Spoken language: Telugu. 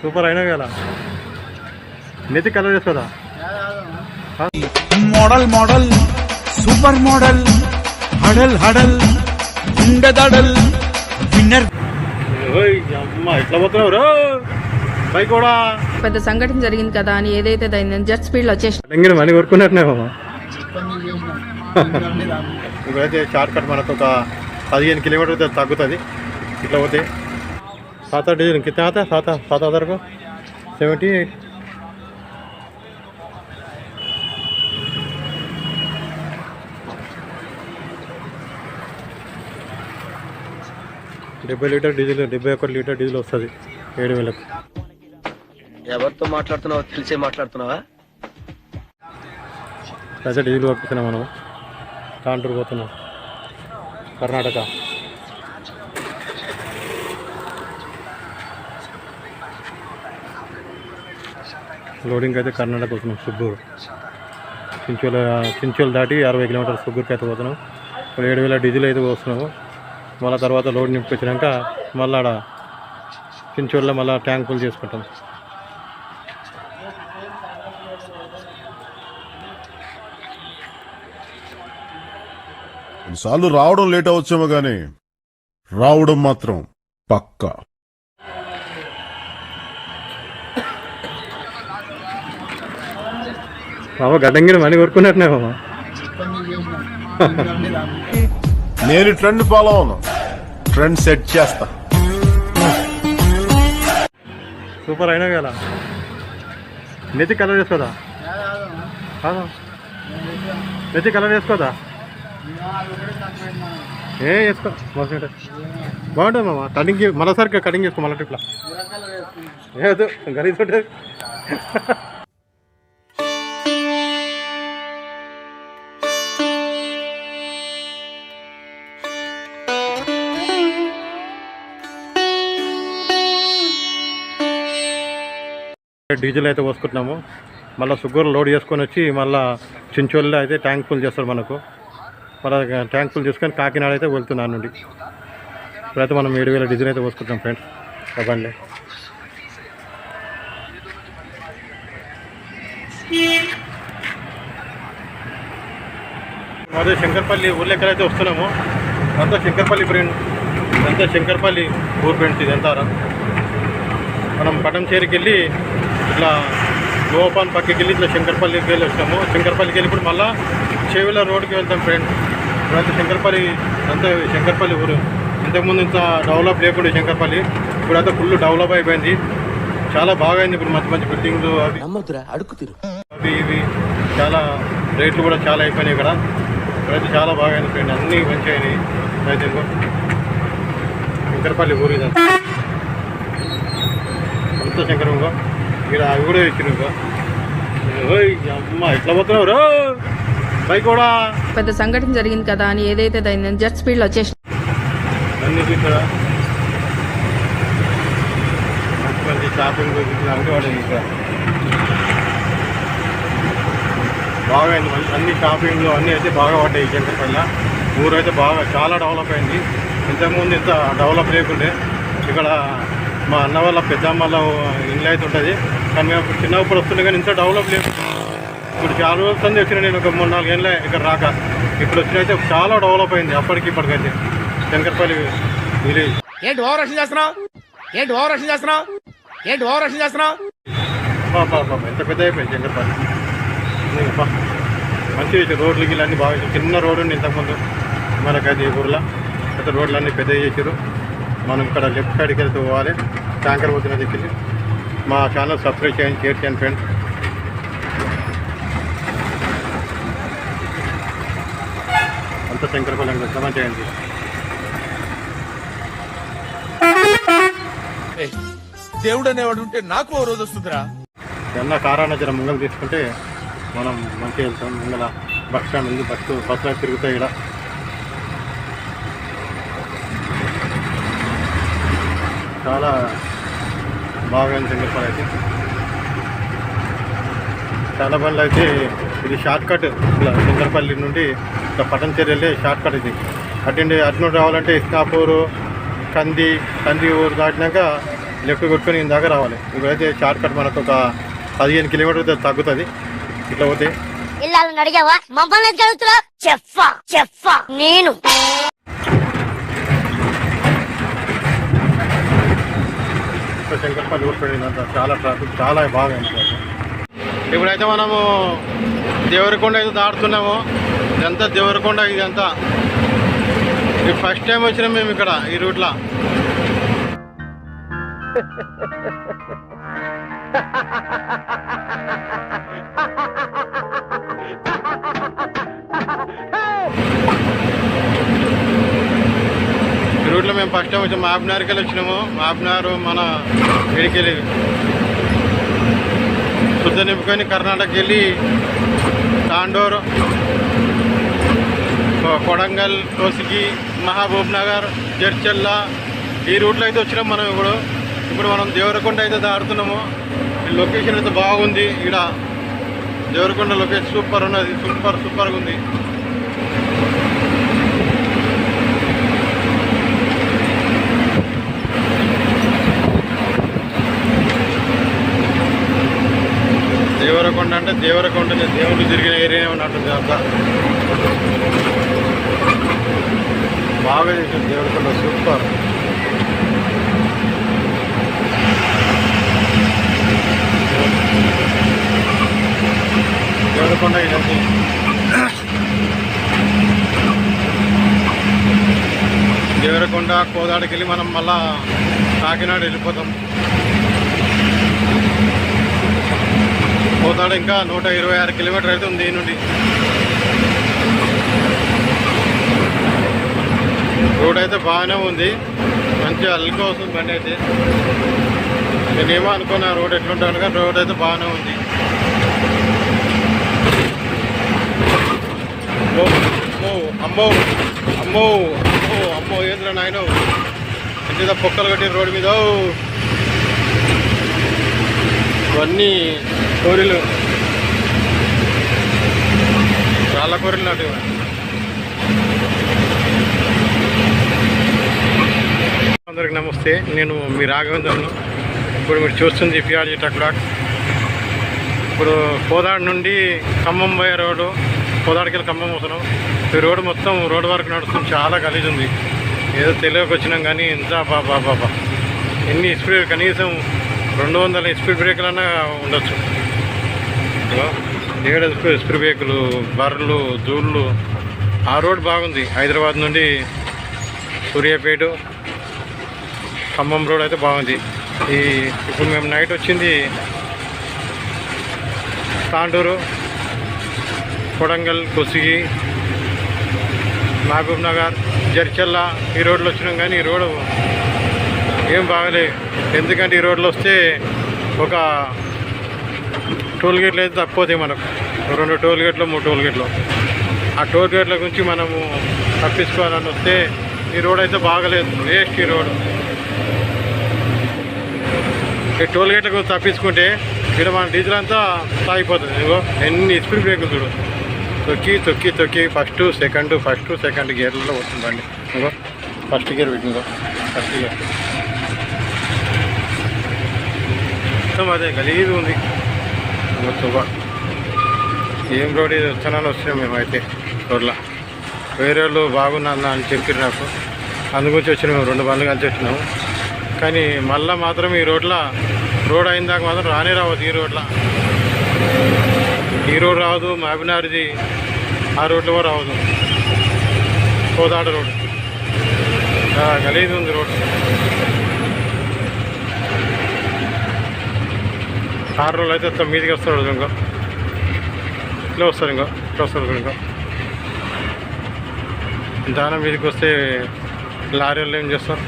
సూపర్ అయినా కదా. నెత్తి కలర్ చేసుకోదా మోడల్ మోడల్ సూపర్ మోడల్ హడల్ హడల్ గుండెదడల్ విన్నర్. ఎట్లా పోతున్నావు రో? బైక్ కూడా పెద్ద సంఘటన జరిగింది కదా అని ఏదైతే దాన్ని జెట్ స్పీడ్లో వచ్చేసి మనీ కొరుకున్నట్టునే మామ ఇప్పుడైతే షార్ట్ కట్ మనకు ఒక పదిహేను కిలోమీటర్ తగ్గుతుంది. ఇట్లా పోతే सात आठ डिजाइन कितना आता है सात सात हज़ार का सेवेंटी एट డెబ్బై లీటర్ డీజిల్ డెబ్బై ఒక్క లీటర్ డీజిల్ వస్తుంది ఏడు వేలకు. ఎవరితో మాట్లాడుతున్నావు తెలిసే మాట్లాడుతున్నావా? అయితే డీజిల్ పంపిస్తున్నాం మనం. కాంటూరు పోతున్నాం. కర్ణాటక. లోడింగ్ అయితే కర్ణాటక వస్తున్నాం సుబ్బూరు చించోల చించోలు దాటి అరవై కిలోమీటర్ల సుబ్బూరుకి అయితే పోతున్నాం. ఇప్పుడు ఏడు వేల డీజిల్ అయితే పోస్తున్నాము. మళ్ళీ తర్వాత లోడ్ నింపించాక మళ్ళీ ఆడ చించోళ్ళలో మళ్ళీ ట్యాంక్ ఫుల్ చేసుకుంటాం. కొన్నిసార్లు రావడం లేట్ అవచ్చేమో కానీ రావడం మాత్రం పక్కా. మామ గడ్డంగిరి మనీ కొరుకున్నట్టునే మామ. నేను ట్రెండ్ ఫాలో అవును. ట్రెండ్ సెట్ చేస్తా. సూపర్ అయినా కదా? నెత్తి కలర్ వేసుకోదా? కాదా? నెత్తి కలర్ వేసుకోదా? ఏ వేసుకో. బాగుంటుంది బాగుంటుంది మామ. కటింగ్ మరోసారి కటింగ్ చేసుకో మళ్ళీ ట్రిప్లో ఏదో గరీజ్ ఉంటుంది. డీజిల్ అయితే పోసుకుంటున్నాము. మళ్ళీ షుగర్ లోడ్ చేసుకొని వచ్చి మళ్ళీ చించోళ్ళలో అయితే ట్యాంక్ ఫుల్ చేస్తారు మనకు. మళ్ళీ ట్యాంక్ ఫుల్ చేసుకొని కాకినాడ అయితే వెళ్తున్నాను నుండి. ఇప్పుడైతే మనం ఏడు వేల డీజిల్ అయితే పోసుకుంటున్నాం ఫ్రెండ్స్. చెప్పండి అదే శంకర్పల్లి ఊర్లెక్కలు అయితే వస్తున్నాము అంతా శంకర్పల్లి ఫ్రెండ్ అంతా శంకర్పల్లి ఊరు ఫ్రెండ్స్ ఇదంతా మనం పటంచేరికి వెళ్ళి ఇట్లా లోపాన్ పక్కకి వెళ్ళి ఇట్లా శంకర్పల్లికి వెళ్ళి వచ్చాము. శంకర్పల్లికి వెళ్ళి ఇప్పుడు మళ్ళీ చేవెళ్ళ రోడ్కి వెళ్తాం ఫ్రెండ్ ఇప్పుడైతే శంకర్పల్లి అంతా శంకర్పల్లి ఊరు. ఇంతకుముందు ఇంత డెవలప్ లేకుండా శంకర్పల్లి. ఇప్పుడైతే ఫుల్ డెవలప్ అయిపోయింది. చాలా బాగా అయింది ఇప్పుడు మంచి మంచి బిల్డింగ్లు అవి. నమ్మదురా అడుగు తిరు. అవి ఇవి చాలా రేట్లు కూడా చాలా అయిపోయినాయి ఇక్కడ. ఇప్పుడైతే చాలా బాగా అయింది ఫ్రెండ్ అన్నీ మంచిగా అయినాయి. అయితే ఇదిగో శంకర్పల్లి ఊరు ఇదంతా. అంత శంకరంగా ఇక్కడ అవి కూడా ఓయ్ అమ్మ పోతున్నావు రో? బైక్ కూడా? పెద్ద సంఘటన జరిగింది కదా అని ఏదైతే దాన్ని జెట్ స్పీడ్లో వచ్చేసి అన్ని ఇక్కడ షాపింగ్ ఇక్కడ బాగా అయింది. అన్ని షాపింగ్లు అన్నీ అయితే బాగా పడ్డాయి ఈ శంకర్పల్లి ఊరు అయితే బాగా చాలా డెవలప్ అయింది. ఇంతకుముందు ఇంత డెవలప్ లేకుండే. ఇక్కడ మా అన్న వాళ్ళ పెద్దమ్మ వాళ్ళ ఇల్లు అయితే ఉంటుంది. కానీ మేము అప్పుడు చిన్నప్పుడు వస్తుండే కానీ ఇంత డెవలప్ లేదు. ఇప్పుడు చాలా రోజుల సంది వచ్చిన నేను ఒక మూడు నాలుగు ఏళ్ళ ఇక్కడ రాక. ఇప్పుడు వచ్చిన అయితే చాలా డెవలప్ అయింది అప్పటికి ఇప్పటికైతే శంకర్పల్లి విలేజ్ ఏంటి ఓవర్ రక్షణ చేస్తున్నావు? ఏంటి ఓవర్ రక్షణ చేస్తున్నావు? ఏంటి ఓవర్ రక్షణ చేస్తున్నావు? ఎంత పెద్ద అయిపోయింది శంకర్పల్లి. చేసారు రోడ్లు గిట్లు అన్నీ బాగా. చిన్న రోడ్డు ఉంది ఇంతకుముందు. మనకైతే ఈ ఊర్లో అయితే రోడ్లు అన్నీ పెద్దగా చేశారు. మనం ఇక్కడ లెఫ్ట్ సైడ్కి వెళ్తూ పోవాలి. ట్యాంకర్ పోతున్న దిక్కి మా ఛానల్ సబ్స్క్రైబ్ చేయండి షేర్ చేయండి ఫ్రెండ్స్ అంత శంకరపల్లి మంచిగా అయింది దేవుడు అనేవాడు ఉంటే నాకు ఓ రోజు వస్తుందిరా. ఎన్న కారాన జర ముంగలు తీసుకుంటే మనం మంచిగా వెళ్తాం. ముంగల బస్ స్టాండ్ ఉంది బస్సు బస్సులో తిరుగుతాయి ఇక్కడ చాలా బాగా శంకర్పల్లి అయితే చాలా బండ్లు అయితే ఇది షార్ట్ కట్ ఇట్లా సుందరపల్లి నుండి ఇట్లా పటంచేరి వెళ్ళే షార్ట్ కట్ ఇది. అటెండ్ అటు నుండి రావాలంటే ఇస్నాపూరు కంది కంది ఊరు దాటినాక లెఫ్ట్ కొట్టుకొని ఇందాక రావాలి. ఇప్పుడైతే షార్ట్ కట్ మనకు ఒక పదిహేను కిలోమీటర్ తగ్గుతుంది. ఇట్లా పోతే. ఇలా అడిగావా? మమ్మల్ని చెప్పా చెప్పా నేను. ఇక్కడ శంకర్పల్లి ఊరిపోయిందంతా చాలా ట్రాఫిక్ చాలా బాగా అనిపిస్తుంది ఇప్పుడైతే మనము దేవరకొండ అయితే దాటుతున్నాము. ఇదంతా దేవరకొండ ఇదంతా. ఇది ఫస్ట్ టైం వచ్చినాం మేము ఇక్కడ ఈ రూట్లో. ఈ మేము ఫస్ట్ టైం వచ్చాము మాబ్నార్కి వెళ్ళి వచ్చినాము. మాపినారు మన ఇడికెళ్ళి శుద్ధ నింపుకొని కర్ణాటకకి వెళ్ళి తాండూరు కొడంగల్ కోసిగి మహబూబ్ నగర్ జడ్చెల్ల ఈ రూట్లో అయితే వచ్చినాం మనం ఇప్పుడు. ఇప్పుడు మనం దేవరకొండ అయితే దాడుతున్నాము ఈ లొకేషన్ అయితే బాగుంది. ఇక్కడ దేవరకొండ లొకేషన్ సూపర్ ఉన్నది. సూపర్ సూపర్గా ఉంది. దేవరకొండ అంటే దేవరకొండ దేవుడు తిరిగిన ఏరియా ఉన్నట్టుంది అంత బాగా చేసింది దేవరకొండ సూపర్. దేవరకొండ ఇదంతా దేవరకొండ కోదాడికి వెళ్ళి మనం మళ్ళా కాకినాడ వెళ్ళిపోతాం. పోతాడు ఇంకా నూట ఇరవై ఆరు కిలోమీటర్ అయితే ఉంది నుండి. రోడ్ అయితే బాగానే ఉంది. మంచిగా అల్లుగా వస్తుంది బండి అయితే. నేనేమో అనుకున్నా రోడ్ ఎట్లుంటాను కానీ రోడ్ అయితే బాగానే ఉంది. అమ్మో అమ్మో అమ్మో అమ్మో అమ్మో ఏంద్ర నాయన? ఇంటిదా పొక్కలు కట్టిన రోడ్డు మీద? ఓ. ఇవన్నీ కోరిలు. చాలా కోరిలు నాటి అందరికి నమస్తే నేను మీ రాఘవేంద్రను. ఇప్పుడు మీరు చూస్తుంది పిఆర్జీ టక్లాక్ ఇప్పుడు కోదాడ నుండి ఖమ్మం పోయే రోడ్డు కోదాడికి వెళ్ళి ఖమ్మం వస్తున్నాం ఈ రోడ్డు మొత్తం రోడ్డు వరకు నడుస్తుంది చాలా గలీజ్ ఉంది ఏదో తెలియక వచ్చినాం కానీ ఇంత బాబా బాబా ఎన్ని స్పీడ్ కనీసం రెండు వందల స్పీడ్ బ్రేకులన్నా ఉండొచ్చు. ఏడు స్పీడ్ బ్రేకులు బర్రెలు జూళ్ళు ఆ రోడ్ బాగుంది. హైదరాబాద్ నుండి సూర్యాపేట ఖమ్మం రోడ్ అయితే బాగుంది. ఈ ఇప్పుడు మేము నైట్ వచ్చింది తాండూరు కొడంగల్ కొసిగి మహబూబ్ నగర్ జర్చల్ల ఈ రోడ్లు వచ్చినాం కానీ ఈ రోడ్డు ఏం బాగలేదు ఎందుకంటే ఈ రోడ్లో వస్తే ఒక టోల్ గేట్లు అయితే తప్పిపోతాయి మనకు. రెండు టోల్ గేట్లు మూడు టోల్ గేట్లు. ఆ టోల్ గేట్ల గురించి మనము తప్పించుకోవాలని వస్తే ఈ రోడ్ అయితే బాగలేదు. వేస్ట్ ఈ రోడ్. ఈ టోల్ గేట్ల గురించి తప్పించుకుంటే ఇక్కడ మన డీజిల్ అంతా సాగిపోతుంది ఇదిగో ఎన్ని స్పీడ్ బ్రేకులు చూడు. తొక్కి తొక్కి తొక్కి. ఫస్ట్ సెకండ్ ఫస్ట్ సెకండ్ గేర్లలో వస్తుందండి ఇంకో ఫస్ట్ గేర్ పెట్టిందో. First gear. మొత్తం అదే గలీజ్ ఉంది. మొత్తం ఏం రోడ్ ఇది? వస్తున్నాను వచ్చినాం మేమైతే రోడ్లో. వేరే వాళ్ళు బాగున్నా అని చెప్పారు నాకు. అందుగురించి వచ్చినాం మేము రెండు బండ్లు కలిసి వచ్చినాము. కానీ మళ్ళా మాత్రం ఈ రోడ్లో రోడ్ అయిన దాకా మాత్రం రానే రావద్దు ఈ రోడ్లో. ఈ రోడ్ రావద్దు మాబినారిది ఆ రోడ్లో కూడా రావద్దు. కోదాడ రోడ్. గలీదు ఉంది రోడ్. ఆరు రోజులు అయితే వస్తాం. మీదికి వస్తాడు ఇంకో. ఇట్లా వస్తారు ఇంకో. ఇట్లా వస్తారు ఇంకో దానం మీదకి వస్తే లారీ వాళ్ళు ఏం చేస్తారు?